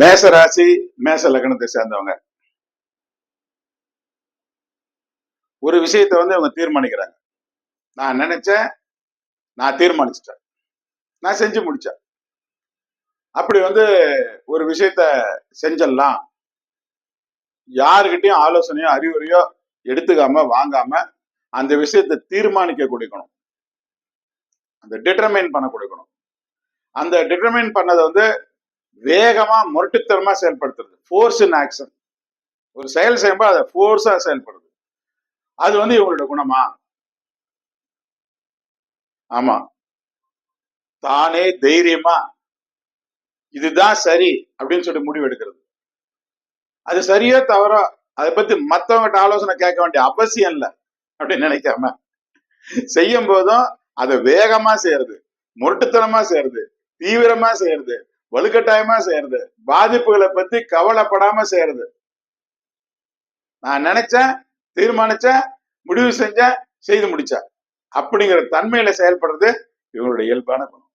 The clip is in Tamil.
மேச ராசி மேச லக்னத்தை சேர்ந்தவங்க. ஒரு விஷயத்தை வந்து அவங்க தீர்மானிக்கிறாங்க. நான் நினைச்சேன் நான் தீர்மானிச்சிட்டேன். நான் செஞ்சு முடிச்சேன். அப்படி வந்து ஒரு விஷயத்த செஞ்சிடலாம் யாருக்கிட்டையும் ஆலோசனையோ அறிவுரையோ எடுத்துக்காம வாங்காம அந்த விஷயத்தை தீர்மானிக்க கொடுக்கணும். அந்த டிட்டர்மைன் பண்ண கொடுக்கணும். அந்த டிட்டர்மைன் பண்ணதை வந்து வேகமா முரட்டுத்தனமா செயல்படுத்துறது. ஃபோர்ஸ் இன் ஆக்ஷன் ஒரு செயல் செய்யும்போது அதை ஃபோர்ஸா செயல்படுது அது வந்து இவங்களோட குணமா? ஆமா. தானே தைரியமா? இதுதான் சரி அப்படின்னு சொல்லி முடிவு எடுக்கிறது. அது சரியோ தவறோ அதை பத்தி மத்தவங்கிட்ட ஆலோசனை கேட்க வேண்டிய அவசியம் இல்லை அப்படின்னு நினைக்காம. செய்யும் போதும் அதை வேகமா செய்யறது முரட்டுத்தனமா செய்யறது தீவிரமா செய்யறது வலுக்கட்டாயமா செய்யறது. பாதிப்புகளை பத்தி கவலைப்படாம செய்யறது. நான் நினைச்சேன் தீர்மானிச்சேன் முடிவு செஞ்சேன் செய்து முடிச்சேன். அப்படிங்கிற தன்மையில செயல்படுறது இவங்களுடைய இயல்பான குணம்